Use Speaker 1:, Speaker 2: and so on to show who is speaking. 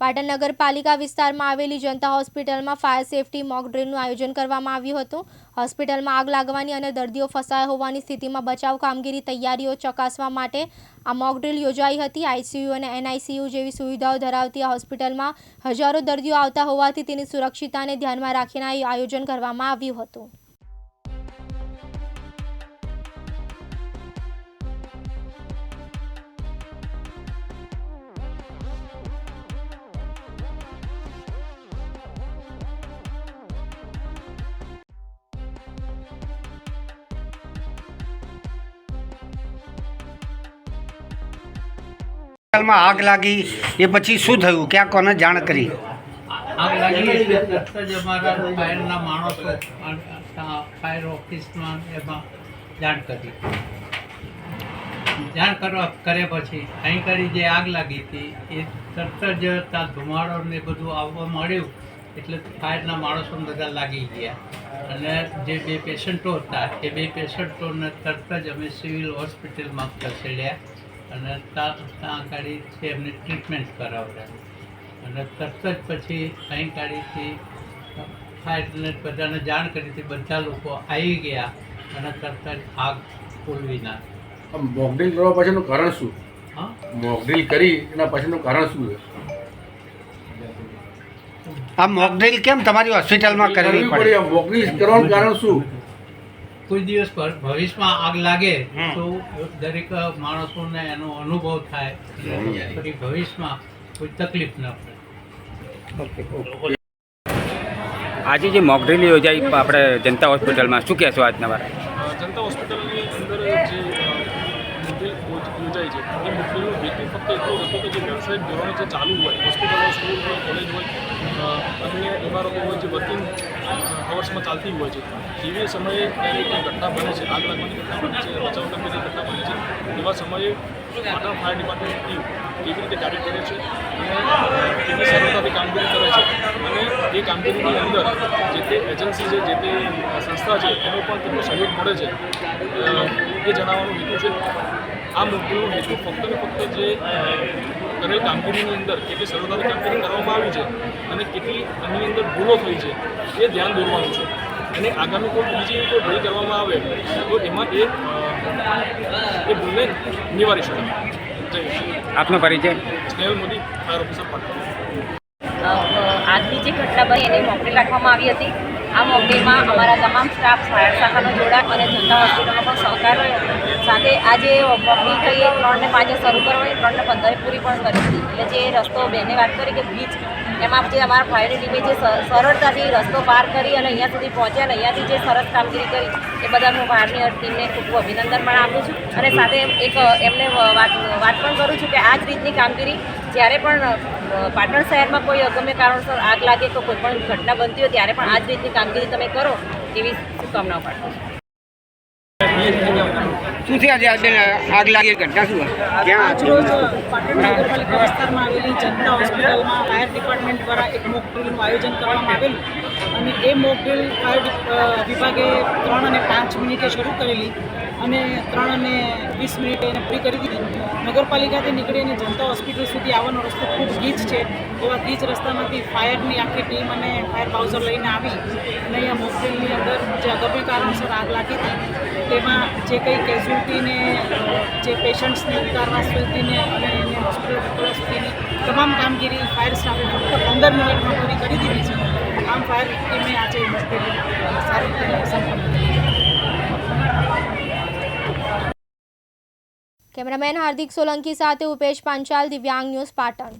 Speaker 1: પાટણ નગરપાલિકા વિસ્તારમાં આવેલી જનતા હોસ્પિટલમાં ફાયર સેફટી મોક ડ્રીલનું આયોજન કરવામાં આવ્યું હતું. હોસ્પિટલમાં આગ લાગવાની અને દર્દીઓ ફસાયા હોવાની સ્થિતિમાં બચાવ કામગીરી તૈયારીઓ ચકાસવા માટે આ મોક ડ્રીલ યોજાઈ હતી. આઈસીયુ અને એનઆઈસીયુ જેવી સુવિધાઓ ધરાવતી આ હોસ્પિટલમાં હજારો દર્દીઓ આવતા હોવાથી તેની સુરક્ષિતાને ધ્યાનમાં રાખીને આયોજન કરવામાં આવ્યું હતું.
Speaker 2: હોસ્પિટલમાં આગ લાગી, એ પછી શું થયું? ક્યાં કોને જાણ કરી?
Speaker 3: જાણ કરવા કરે પછી અહીં કરી જે આગ લાગી હતી, એ તરત જ ત્યાં ધુમાડો ને બધું આવવા મળ્યું એટલે ફાયરના માણસો બધા લાગી ગયા. અને જે બે પેશન્ટો હતા, એ બે પેશન્ટોને તરત જ અમે સિવિલ હોસ્પિટલમાં ખસેડ્યા. અને ત્યાં ત્યાં આગળ એમની ટ્રીટમેન્ટ કરાવડાવી અને તરત જ પછી અહીં કાઢીથી ફાયરને બધાને જાણ કરી હતી બધા લોકો આવી ગયા અને તરત જ આગ ખોલવી નાખી.
Speaker 4: મોકડ્રીલ કરવા પાછળનું કારણ શું?
Speaker 3: હા?
Speaker 4: મોકડ્રીલ કરી એના પાછળનું કારણ શું છે?
Speaker 2: આ મોકડ્રીલ કેમ તમારી હોસ્પિટલમાં કરવી
Speaker 4: કરવી પડી
Speaker 2: પડી
Speaker 4: મોકડ્રીલ કરવાનું કારણ શું?
Speaker 3: કોઈ દિવસ પર ભવિષ્યમાં આગ લાગે તો દરેક માણસોને એનો અનુભવ થાય પછી ભવિષ્યમાં કોઈ તકલીફ ન પડે.
Speaker 5: આજે જે મોકડ્રીલ યોજાઈ આપણે જનતા હોસ્પિટલમાં શું કહેશો આજના બારે?
Speaker 6: જનતા હોસ્પિટલની અંદર જે મુદ્દે યોજાય છે. એ મુદ્દેનો હેતુ ફક્ત એટલો હતો કે જે વ્યવસાયિક ધોરણે જે ચાલુ હોય હોસ્પિટલ સ્કૂલ હોય કોલેજ હોય અન્ય ઇમારતો હોય જે વર્કિંગ અવર્સમાં ચાલતી હોય છે. એવી સમયે ત્યારે કોઈ ઘટના બને છે આગ લાગવાની ઘટના બને છે બચાવ કરવાની ઘટના બને છે, એવા સમયે પાટણ ફાયર ડિપાર્ટમેન્ટ ટીમ કેવી રીતે કાર્ય કરે છે અને કેવી સરળતાથી કામગીરી કરે છે અને એ કામગીરીની અંદર જે તે એજન્સી છે, જે તે સંસ્થા છે, એનો પણ કેટલો સહયોગ મળે છે. એ જણાવવાનો હેતુ છે. આ મુદ્દો હેતુ ફક્ત ને ફક્ત જે કરેલ કામગીરીની અંદર કેટલી સરળતાથી કામગીરી કરવામાં આવી છે અને કેટલી આની અંદર ભૂલો થઈ છે એ ધ્યાન દોરવાનું છે. અને આગામી કોઈ બીજી કોઈ ભૂલ કરવામાં આવે તો એમાં એ એ ભૂલને નિવારી શકાય
Speaker 5: આપનો પરિચય?
Speaker 6: સ્નેહલ મોદી આરોપી
Speaker 7: સર આજની જે ઘટના બની એને મોકલી રાખવામાં આવી હતી. આ મોકડ્રીલમાં અમારા તમામ સ્ટાફ ફાયર શાખાનો જોડા અને જનતા હોસ્પિટલનો પણ સહકાર રહ્યો. સાથે આજે મોકડ્રીલ થઈ ત્રણને પાંચે શરૂ કરવાની ત્રણને પંદરે પૂરી પણ કરી. હતી એટલે જે રસ્તો બેને વાત કરી કે બીચ એમાં જે અમારા ફાયર ટીમે જે સરળતાથી રસ્તો પાર કરી અને અહીંયા સુધી પહોંચ્યા અને અહીંયાથી જે સરસ કામગીરી કરી, એ બધા હું ફાયરની ટીમને ખૂબ અભિનંદન પણ આપું છું. અને સાથે એક, એમને વાત વાત પણ કરું છું કે આ જ રીતની કામગીરી જ્યારે પણ પાટણ શહેરમાં કોઈ અગમ્ય કારણસર આગ લાગે તો કોઈ પણ ઘટના બનતી હોય ત્યારે પણ આ જ રીતની કામગીરી તમે કરો એવી શુભકામનાઓ પાઠવું છું.
Speaker 2: શું છે આજે? આગ લાગી ઘટના શું ક્યાં?
Speaker 8: નગરપાલિકા વિસ્તારમાં આવેલી જનતા હોસ્પિટલમાં ફાયર ડિપાર્ટમેન્ટ દ્વારા એક મોક ડ્રીલનું આયોજન કરવામાં આવેલું અને એ મોક ડ્રીલ ફાયર વિભાગે ત્રણ અને પાંચ મિનિટે શરૂ કરેલી અને ત્રણ અને વીસ મિનિટે એને પૂરી કરી દીધી. નગરપાલિકાથી નીકળી અને જનતા હોસ્પિટલ સુધી આવવાનો રસ્તો ખૂબ ગીચ છે. એવા ગીચ રસ્તામાંથી ફાયરની આખી ટીમ અને ફાયર બાઉઝર લઈને આવી અને અહીંયા મોક ડ્રીલની અંદર જે અગમ્ય કારણસર આગ લાગી હતી તેમાં જે કંઈ કેઝ્યુલિટીને જે પેશન્ટ્સને ઉતારવા સુધીને અને એને હોસ્પિટલ સુધીની તમામ કામગીરી ફાયર સ્ટાફે ફક્ત પંદર મિનિટમાં પૂરી કરી દીધી છે. આમ ફાયર ટીમે આજે મુશ્કેલી સારી રીતે સંપન્ન
Speaker 1: કેમેરામેન હાર્દિક સોલંકી સાથે ઉપેશ પાંચાલ, દિવ્યાંગ ન્યૂઝ પાટણ.